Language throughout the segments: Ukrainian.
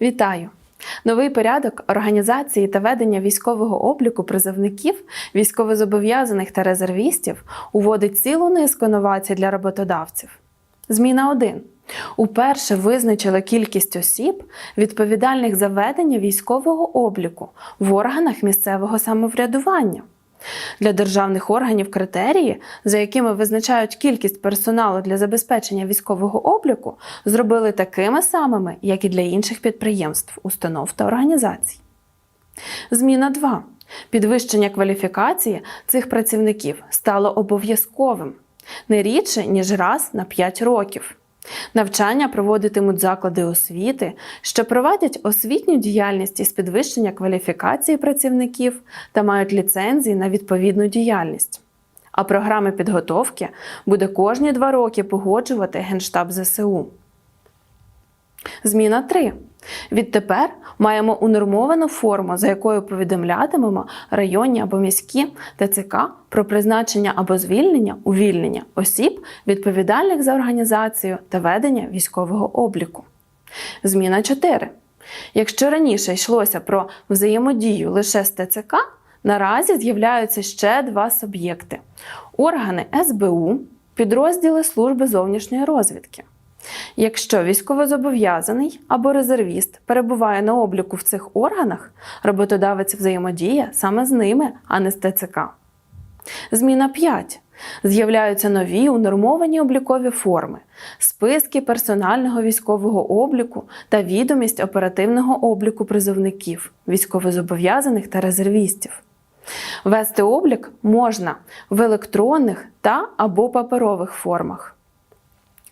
Вітаю! Новий порядок організації та ведення військового обліку призовників, військовозобов'язаних та резервістів уводить цілу низку новацій для роботодавців. Зміна 1. Уперше визначили кількість осіб, відповідальних за ведення військового обліку в органах місцевого самоврядування. Для державних органів критерії, за якими визначають кількість персоналу для забезпечення військового обліку, зробили такими самими, як і для інших підприємств, установ та організацій. Зміна 2. Підвищення кваліфікації цих працівників стало обов'язковим не рідше, ніж раз на 5 років. Навчання проводитимуть заклади освіти, що проводять освітню діяльність із підвищення кваліфікації працівників та мають ліцензії на відповідну діяльність. А програми підготовки буде кожні два роки погоджувати Генштаб ЗСУ. Зміна 3. Відтепер маємо унормовану форму, за якою повідомлятимемо районні або міські ТЦК про призначення або звільнення увільнення осіб, відповідальних за організацію та ведення військового обліку. Зміна 4. Якщо раніше йшлося про взаємодію лише з ТЦК, наразі з'являються ще два суб'єкти: органи СБУ, підрозділи Служби зовнішньої розвідки. Якщо військовозобов'язаний або резервіст перебуває на обліку в цих органах, роботодавець взаємодіє саме з ними, а не з ТЦК. Зміна 5. З'являються нові унормовані облікові форми, списки персонального військового обліку та відомість оперативного обліку призовників, військовозобов'язаних та резервістів. Вести облік можна в електронних та або паперових формах.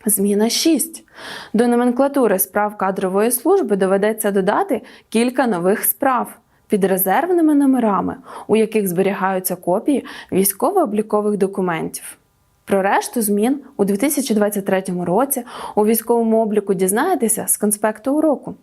Зміна 6. До номенклатури справ кадрової служби доведеться додати кілька нових справ під резервними номерами, у яких зберігаються копії військово-облікових документів. Про решту змін у 2023 році у військовому обліку дізнаєтеся з конспекту уроку.